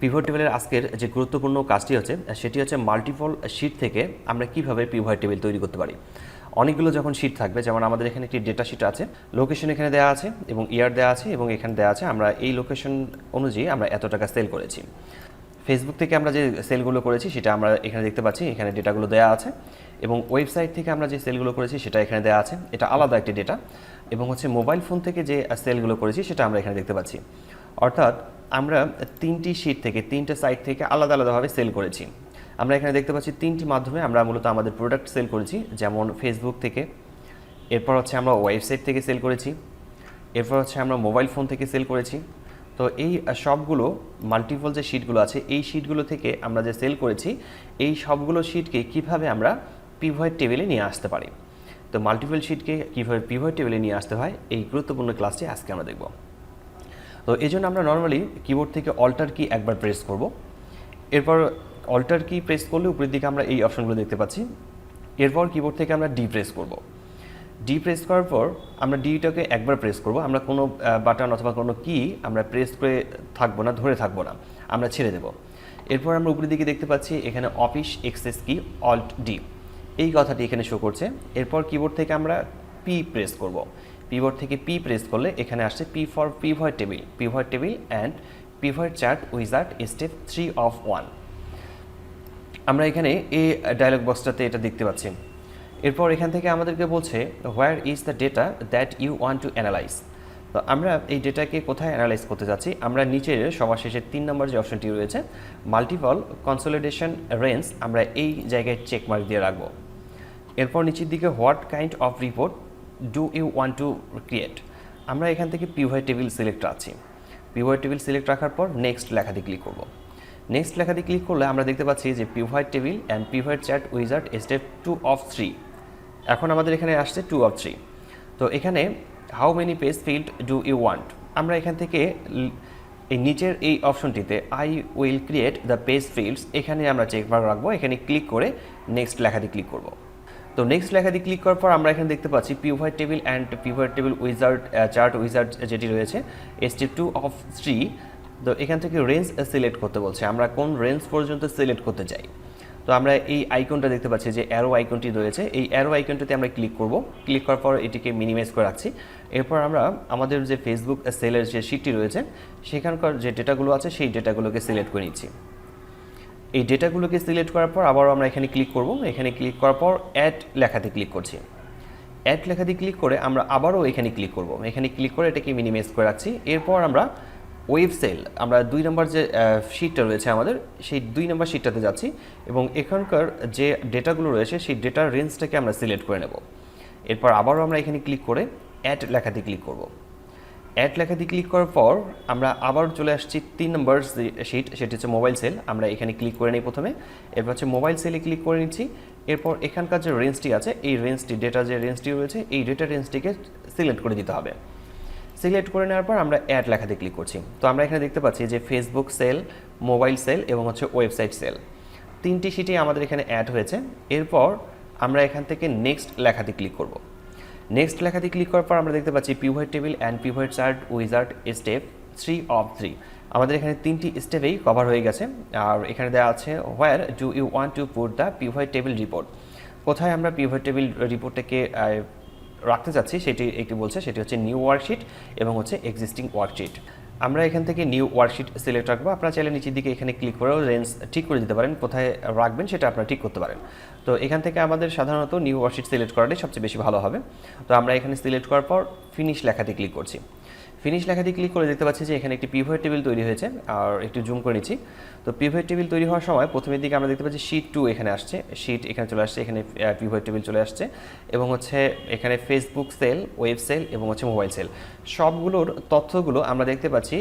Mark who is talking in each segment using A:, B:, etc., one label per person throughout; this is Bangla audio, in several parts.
A: পিভট টেবিলের আজকের যে গুরুত্বপূর্ণ কাজটি হচ্ছে, সেটি হচ্ছে মাল্টিপল শিট থেকে আমরা কীভাবে পিভট টেবিল তৈরি করতে পারি। অনেকগুলো যখন শিট থাকবে, যেমন আমাদের এখানে একটি ডেটা শিট আছে লোকেশন এখানে দেওয়া আছে এবং ইয়ার দেওয়া আছে এবং এখানে দেওয়া আছে, আমরা এই লোকেশন অনুযায়ী আমরা এত টাকা সেল করেছি। ফেসবুক থেকে আমরা যে সেলগুলো করেছি, সেটা আমরা এখানে দেখতে পাচ্ছি, এখানে ডেটাগুলো দেওয়া আছে এবং ওয়েবসাইট থেকে আমরা যে সেলগুলো করেছি, সেটা এখানে দেওয়া আছে। এটা আলাদা একটি ডেটা এবং হচ্ছে মোবাইল ফোন থেকে যে সেলগুলো করেছি, সেটা আমরা এখানে দেখতে পাচ্ছি। অর্থাৎ আমরা তিনটি শিট থেকে, তিনটে সাইট থেকে আলাদা আলাদাভাবে সেল করেছি। আমরা এখানে দেখতে পাচ্ছি তিনটি মাধ্যমে আমরা মূলত আমাদের প্রোডাক্ট সেল করেছি, যেমন ফেসবুক থেকে, এরপর হচ্ছে আমরা ওয়েবসাইট থেকে সেল করেছি, এরপর হচ্ছে আমরা মোবাইল ফোন থেকে সেল করেছি। তো এই সবগুলো মাল্টিপল যে শিটগুলো আছে, এই শিটগুলো থেকে আমরা যে সেল করেছি, এই সবগুলো শিটকে কীভাবে আমরা পিভয়েড টেবিলে নিয়ে আসতে পারি? তো মাল্টিপল শিটকে কীভাবে পিভয়েড টেবিলে নিয়ে আসতে হয়, এই গুরুত্বপূর্ণ ক্লাসটি আজকে আমরা দেখব। তো এই জন্য আমরা নর্মালি কিবোর্ড থেকে অল্টার কি একবার প্রেস করব। এরপর অল্টার কি প্রেস করলে উপরের দিকে আমরা এই অপশনগুলো দেখতে পাচ্ছি। এরপর কিবোর্ড থেকে আমরা ডি প্রেস করব। ডি প্রেস করার পর আমরা ডিটাকে একবার প্রেস করব। আমরা কোনো বাটন অথবা কোনো কি আমরা প্রেস করে থাকব না, ধরে থাকব না। আমরা ছেড়ে দেব। এরপর আমরা উপরের দিকে দেখতে পাচ্ছি এখানে office access key alt D এই কথাটি এখানে শো করছে। এরপর কিবোর্ড থেকে আমরা পি প্রেস করব। পিবোর্ড থেকে পি প্রেস করলে এখানে আসছে P for pivot table pivot table and pivot chart wizard step three of one আমরা এখানে এই ডায়লগ বক্সটাতে এটা দেখতে পাচ্ছি। এরপর এখান থেকে আমাদেরকে বলছে where is the data that you want to analyse তো আমরা এই ডেটাকে কোথায় অ্যানালাইজ করতে যাচ্ছি? আমরা নিচের সবার শেষে তিন নম্বর যে অপশনটি রয়েছে মাল্টিপল কনসোলিডেশন রেঞ্জ আমরা এই জায়গায় চেক মার্ক দিয়ে রাখব। এরপর নিচের দিকে what kind of report do you want to create আমরা এখান থেকে পিওয়াই টেবিল সিলেক্ট আছি। পিওয়াই টেবিল সিলেক্ট রাখার পর নেক্সট লেখাতে ক্লিক করব। নেক্সট লেখাতে ক্লিক করলে আমরা দেখতে পাচ্ছি যে pivot table and pivot chart wizard step two of three এখন আমাদের এখানে আসছে টু অফ থ্রি তো এখানে how many page field do you want আমরা এখান থেকে এই নিচের এই অপশনটিতে I will create the page fields এখানে আমরা চেক মার্ক রাখব। এখানে ক্লিক করে নেক্সট লেখাতে ক্লিক করব। তো নেক্সট লেখাতে ক্লিক করার পর আমরা এখানে দেখতে পাচ্ছি pivot table and pivot table wizard chart wizard যেটি রয়েছে স্টেপ টু অফ থ্রি তো এখান থেকে রেঞ্জ সিলেক্ট করতে বলছে। আমরা কোন রেঞ্জ পর্যন্ত সিলেক্ট করতে চাই? তো আমরা এই আইকনটা দেখতে পাচ্ছি যে অ্যারো আইকনটি রয়েছে। এই অ্যারো আইকনটিতে আমরা ক্লিক করব। ক্লিক করার পর এটিকে মিনিমাইজ করে রাখছি। এরপর আমরা আমাদের যে ফেসবুক সেলের যে শিটটি রয়েছে, সেখানকার যে ডেটাগুলো আছে, সেই ডেটাগুলোকে সিলেক্ট করে নিচ্ছি। এই ডেটাগুলোকে সিলেক্ট করার পর আবারও আমরা এখানে ক্লিক করব। এখানে ক্লিক করার পর অ্যাড লেখাতে ক্লিক করছি। অ্যাড লেখাতে ক্লিক করে আমরা আবারও এখানে ক্লিক করব। এখানে ক্লিক করে এটাকে মিনিমাইজ করে রাখছি। এরপর আমরা ওয়েব সেল আমরা দুই নম্বর যে শিটটা রয়েছে আমাদের, সেই দুই নম্বর শিটটাতে যাচ্ছি এবং এখানকার যে ডেটাগুলো রয়েছে, সেই ডেটার রেঞ্জটাকে আমরা সিলেক্ট করে নেব। এরপর আবারও আমরা এখানে ক্লিক করে অ্যাড লেখাতে ক্লিক করব। অ্যাড লেখাতে ক্লিক করার পর আমরা আবার চলে আসছি তিন নম্বর শিট সেটি হচ্ছে মোবাইল সেল আমরা এখানে ক্লিক করে নিই প্রথমে। এরপর হচ্ছে মোবাইল সেলে ক্লিক করে নিচ্ছি। এরপর এখানকার যে রেঞ্জটি আছে, এই রেঞ্জটি ডেটা যে রেঞ্জটি রয়েছে, এই ডেটা রেঞ্জটিকে সিলেক্ট করে দিতে হবে। সিলেক্ট করে নেওয়ার পর আমরা অ্যাড লেখাতে ক্লিক করছি। তো আমরা এখানে দেখতে পাচ্ছি যে ফেসবুক সেল মোবাইল সেল এবং হচ্ছে ওয়েবসাইট সেল তিনটি শিটে আমাদের এখানে অ্যাড হয়েছে। এরপর আমরা এখান থেকে নেক্সট লেখাতে ক্লিক করব। নেক্সট লেখাতে ক্লিক করার পর আমরা দেখতে পাচ্ছি pivot table and pivot chart wizard step three of three আমাদের এখানে তিনটি স্টেপেই কভার হয়ে গেছে। আর এখানে দেওয়া আছে where do you want to put the pivot table report কোথায় আমরা পিভয়েড টেবিল রিপোর্টটাকে রাখতে চাচ্ছি, সেটি একটি বলছে, সেটি হচ্ছে নিউ ওয়ার্কশিট এবং হচ্ছে এক্সিস্টিং ওয়ার্কশিট আমরা এখান থেকে নিউ ওয়ার্কশিট সিলেক্ট রাখব। আপনারা চাইলে নিচের দিকে এখানে ক্লিক করেও রেঞ্জ ঠিক করে দিতে পারেন, কোথায় রাখবেন সেটা আপনারা ঠিক করতে পারেন। তো এখান থেকে আমাদের সাধারণত নিউ ওয়ার্কশিট সিলেক্ট করাটাই সবচেয়ে বেশি ভালো হবে। তো আমরা এখানে সিলেক্ট করার পর ফিনিশ লেখাতে ক্লিক করছি। ফিনিশ লেখাতে ক্লিক করে দেখতে পাচ্ছি যে এখানে একটি পিভয়েড টেবিল তৈরি হয়েছে, আর একটু জুম করে নিচ্ছি। তো পিভয়েড টেবিল তৈরি হওয়ার সময় প্রথমের দিকে আমরা দেখতে পাচ্ছি শিট টু এখানে আসছে। শিট এখানে চলে আসছে, এখানে পিভয়েড টেবিল চলে আসছে এবং হচ্ছে এখানে ফেসবুক সেল ওয়েব সেল এবং হচ্ছে মোবাইল সেল সবগুলোর তথ্যগুলো আমরা দেখতে পাচ্ছি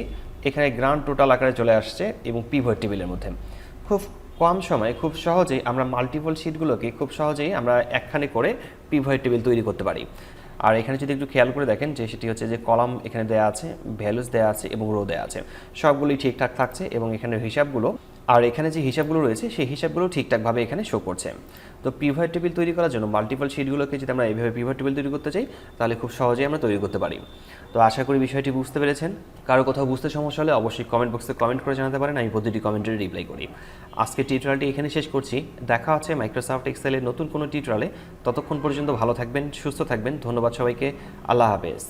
A: এখানে গ্রান্ড টোটাল আকারে চলে আসছে এবং পিভয়েড টেবিলের মধ্যে। খুব কম সময়ে, খুব সহজেই আমরা মাল্টিপল শিটগুলোকে খুব সহজেই আমরা একখানে করে পিভয়েড টেবিল তৈরি করতে পারি। আর এখানে যদি একটু খেয়াল করে দেখেন যে সেটি হচ্ছে যে কলাম এখানে দেয়া আছে ভ্যালুস দেয়া আছে এবং রো দেয়া আছে। সবগুলি ঠিকঠাক থাকছে এবং এখানের হিসাবগুলো আর এখানে যে হিসাবগুলো রয়েছে, সেই হিসাবগুলো ঠিকঠাকভাবে এখানে শো করছে। তো পিভট টেবিল তৈরি করার জন্য মাল্টিপল শিটগুলোকে যদি আমরা এইভাবে পিভট টেবিল তৈরি করতে চাই, তাহলে খুব সহজেই আমরা তৈরি করতে পারি। তো আশা করি বিষয়টি বুঝতে পেরেছেন। কারও কোথাও বুঝতে সমস্যা হলে অবশ্যই কমেন্ট বক্সে কমেন্ট করে জানাতে পারেন, আমি প্রতিটি কমেন্টের রিপ্লাই করি। আজকে টিউটোরিয়ালটি এখানে শেষ করছি। দেখা হচ্ছে মাইক্রোসফট এক্সেলের নতুন কোনো টিউটোরিয়ালে ততক্ষণ পর্যন্ত ভালো থাকবেন, সুস্থ থাকবেন। ধন্যবাদ সবাইকে। আল্লাহ হাফেজ।